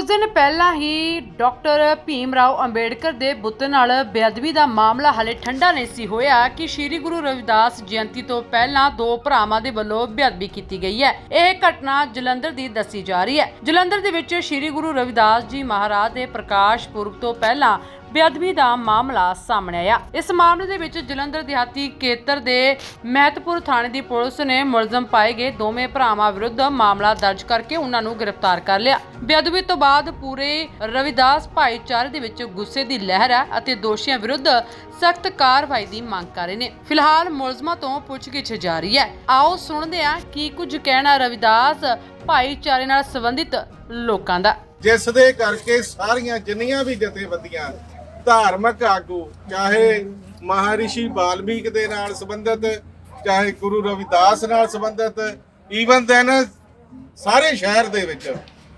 ਕੁਝ ਦਿਨ ਪਹਿਲਾਂ ਹੀ ਡਾਕਟਰ ਭੀਮ ਰਾਓ ਅੰਬੇਡਕਰ ਦੇ ਬੁੱਤ ਨਾਲ ਬੇਅਦਬੀ ਦਾ ਮਾਮਲਾ ਹਲੇ ਠੰਡਾ ਨਹੀਂ ਸੀ ਹੋਇਆ ਕਿ ਸ੍ਰੀ ਗੁਰੂ ਰਵਿਦਾਸ ਜਯੰਤੀ ਤੋਂ ਪਹਿਲਾਂ ਦੋ ਭਰਾਵਾਂ ਦੇ ਵੱਲੋਂ ਬੇਅਦਬੀ ਕੀਤੀ ਗਈ ਹੈ। ਇਹ ਘਟਨਾ ਜਲੰਧਰ ਦੀ ਦੱਸੀ ਜਾ ਰਹੀ ਹੈ। ਜਲੰਧਰ ਦੇ ਵਿੱਚ ਸ੍ਰੀ ਗੁਰੂ ਰਵਿਦਾਸ ਜੀ ਮਹਾਰਾਜ ਦੇ ਪ੍ਰਕਾਸ਼ ਪੁਰਬ ਤੋਂ ਪਹਿਲਾਂ ਬੇਅਦਬੀ ਦਾ ਮਾਮਲਾ ਸਾਹਮਣੇ ਆਇਆ। ਇਸ ਮਾਮਲੇ ਦੇ ਵਿੱਚ ਜਲੰਧਰ ਦਿਹਾਤੀ ਖੇਤਰ ਦੇ ਮਹਿਤਪੁਰ ਥਾਣੇ ਦੀ ਪੁਲਿਸ ਨੇ ਮੁਲਜ਼ਮ ਪਾਏ ਗਏ ਦੋਵੇਂ ਭਰਾਵਾਂ ਵਿਰੁੱਧ ਮਾਮਲਾ ਦਰਜ ਕਰਕੇ ਉਹਨਾਂ ਨੂੰ ਗ੍ਰਿਫਤਾਰ ਕਰ ਲਿਆ। ਬੇਅਦਬੀ ਤੋਂ ਬਾਅਦ ਪੂਰੇ ਰਵਿਦਾਸ ਭਾਈਚਾਰੇ ਦੇ ਵਿੱਚ ਗੁੱਸੇ ਦੀ ਲਹਿਰ ਹੈ ਅਤੇ ਦੋਸ਼ੀਆਂ ਵਿਰੁੱਧ ਸਖਤ ਕਾਰਵਾਈ ਦੀ ਮੰਗ ਕਰ ਰਹੇ ਨੇ। ਫਿਲਹਾਲ ਮੁਲਜ਼ਮਾਂ ਤੋਂ ਪੁੱਛਗਿੱਛ ਜਾਰੀ ਹੈ। ਆਓ ਸੁਣਦੇ ਹਾਂ ਕੀ ਕੁਝ ਕਹਿਣਾ ਰਵਿਦਾਸ ਭਾਈਚਾਰੇ ਨਾਲ ਸੰਬੰਧਿਤ ਲੋਕਾਂ ਦਾ। ਜਿਸ ਦੇ ਕਰਕੇ ਸਾਰੀਆਂ ਜਿੰਨੀਆਂ ਵੀ ਜਥੇਬੰਦੀਆਂ ਧਾਰਮਿਕ ਆਗੂ ਚਾਹੇ ਮਹਾਰਿਸ਼ੀ ਬਾਲਮੀਕ ਦੇ ਨਾਲ ਸੰਬੰਧਿਤ ਚਾਹੇ ਗੁਰੂ ਰਵਿਦਾਸ ਨਾਲ ਸੰਬੰਧਿਤ ਈਵਨ ਦੈਨ ਸਾਰੇ ਸ਼ਹਿਰ ਦੇ ਵਿੱਚ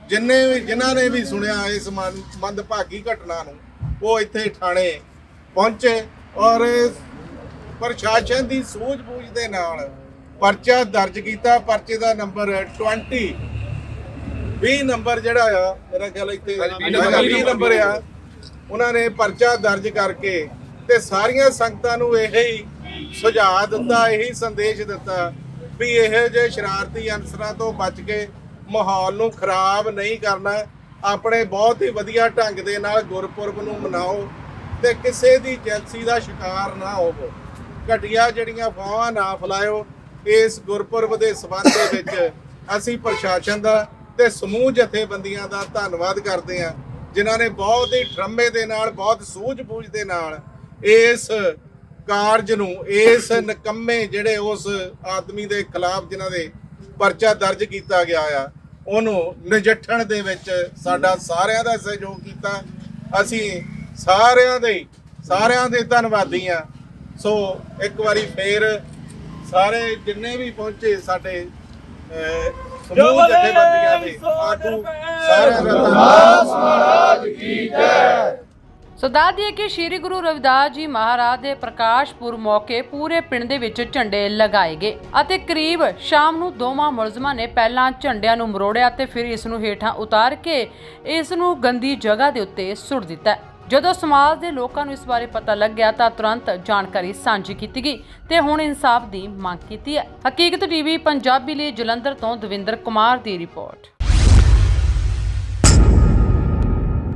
ਜਿੰਨੇ ਵੀ ਜਿਨ੍ਹਾਂ ਨੇ ਵੀ ਸੁਣਿਆ ਇਸ ਮੰਦਭਾਗੀ ਘਟਨਾ ਨੂੰ ਉਹ ਇੱਥੇ ਥਾਣੇ ਪਹੁੰਚੇ ਔਰ ਪ੍ਰਸ਼ਾਸਨ ਦੀ ਸੂਝ-ਬੂਝ ਦੇ ਨਾਲ ਪਰਚਾ ਦਰਜ ਕੀਤਾ। ਪਰਚੇ ਦਾ ਨੰਬਰ 20 20 ਨੰਬਰ ਜਿਹੜਾ ਆ ਮੇਰਾ ਖਿਆਲ ਇੱਥੇ 20 ਨੰਬਰ ਆ। ਉਹਨਾਂ ਨੇ ਪਰਚਾ ਦਰਜ ਕਰਕੇ ਤੇ ਸਾਰੀਆਂ ਸੰਗਤਾਂ ਨੂੰ ਇਹ ਹੀ ਸੁਝਾਅ ਦਿੱਤਾ, ਇਹੀ ਸੰਦੇਸ਼ ਦਿੱਤਾ ਵੀ ਇਹੋ ਜਿਹੇ ਸ਼ਰਾਰਤੀ ਅਨਸਰਾਂ ਤੋਂ ਬਚ ਕੇ ਮਾਹੌਲ ਨੂੰ ਖਰਾਬ ਨਹੀਂ ਕਰਨਾ, ਆਪਣੇ ਬਹੁਤ ਹੀ ਵਧੀਆ ਢੰਗ ਦੇ ਨਾਲ ਗੁਰਪੁਰਬ ਨੂੰ ਮਨਾਓ ਤੇ ਕਿਸੇ ਦੀ ਜੈਲਸੀ ਦਾ ਸ਼ਿਕਾਰ ਨਾ ਹੋਵੋ। ਘਟੀਆ ਜਿਹੜੀਆਂ ਫਾਵਾਂ ਨਾ ਫਲਾਇਓ, ਇਸ ਗੁਰਪੁਰਬ ਦੇ ਸਬੰਧ ਦੇ ਵਿੱਚ ਅਸੀਂ ਪ੍ਰਸ਼ਾਸਨ ਦਾ ਤੇ ਸਮੂਹ ਜਥੇਬੰਦੀਆਂ ਦਾ ਧੰਨਵਾਦ ਕਰਦੇ ਹਾਂ। ਜਿਨ੍ਹਾਂ ਨੇ ਬਹੁਤ ਹੀ ਠਰੰਮੇ ਦੇ ਨਾਲ ਬਹੁਤ ਸੂਝ-ਬੂਝ ਦੇ ਨਾਲ ਇਸ ਕਾਰਜ ਨੂੰ ਇਸ ਨਕੰਮੇ ਜਿਹੜੇ ਉਸ ਆਦਮੀ ਦੇ ਖਿਲਾਫ ਜਿਨ੍ਹਾਂ ਦੇ ਪਰਚਾ ਦਰਜ ਕੀਤਾ ਗਿਆ ਆ ਉਹਨੂੰ ਨਜਿੱਠਣ ਦੇ ਵਿੱਚ ਸਾਡਾ ਸਾਰਿਆਂ ਦਾ ਸਹਿਯੋਗ ਕੀਤਾ। ਅਸੀਂ ਸਾਰਿਆਂ ਦੇ ਸਾਰਿਆਂ ਦੇ ਧੰਨਵਾਦੀ ਆ। ਸੋ ਇੱਕ ਵਾਰੀ ਫੇਰ ਸਾਰੇ ਜਿੰਨੇ ਵੀ ਪਹੁੰਚੇ ਸਾਡੇ ਸਮੂਹ ਜਥੇਬੰਦੀਆਂ ਦੇ ਆਗੂ ਸਾਰਿਆਂ ਦਾ ਧੰਨਵਾਦ। ਸੋ ਦੱਸ ਦਈਏ ਕਿ ਸ੍ਰੀ ਗੁਰੂ ਰਵਿਦਾਸ ਜੀ ਮਹਾਰਾਜ ਦੇ ਪ੍ਰਕਾਸ਼ ਮੌਕੇ ਪੂਰੇ ਪਿੰਡ ਦੇ ਵਿੱਚ ਝੰਡੇ ਲਗਾਏ ਗਏ ਅਤੇ ਕਰੀਬ ਸ਼ਾਮ ਨੂੰ ਦੋਵਾਂ ਮੁਲਜ਼ਮਾਂ ਨੇ ਪਹਿਲਾਂ ਝੰਡਿਆਂ ਨੂੰ ਮਰੋੜਿਆ ਤੇ ਫਿਰ ਇਸ ਨੂੰ ਹੇਠਾਂ ਉਤਾਰ ਕੇ ਇਸ ਨੂੰ ਗੰਦੀ ਜਗ੍ਹਾ ਦੇ ਉੱਤੇ ਸੁੱਟ ਦਿੱਤਾ। ਜਦੋਂ ਸਮਾਜ ਦੇ ਲੋਕਾਂ ਨੂੰ ਇਸ ਬਾਰੇ ਪਤਾ ਲੱਗਿਆ ਤਾਂ ਤੁਰੰਤ ਜਾਣਕਾਰੀ ਸਾਂਝੀ ਕੀਤੀ ਗਈ ਤੇ ਹੁਣ ਇਨਸਾਫ ਦੀ ਮੰਗ ਕੀਤੀ ਹੈ। ਹਕੀਕਤ ਟੀਵੀ ਪੰਜਾਬੀ ਲਈ ਜਲੰਧਰ ਤੋਂ ਦਵਿੰਦਰ ਕੁਮਾਰ ਦੀ ਰਿਪੋਰਟ।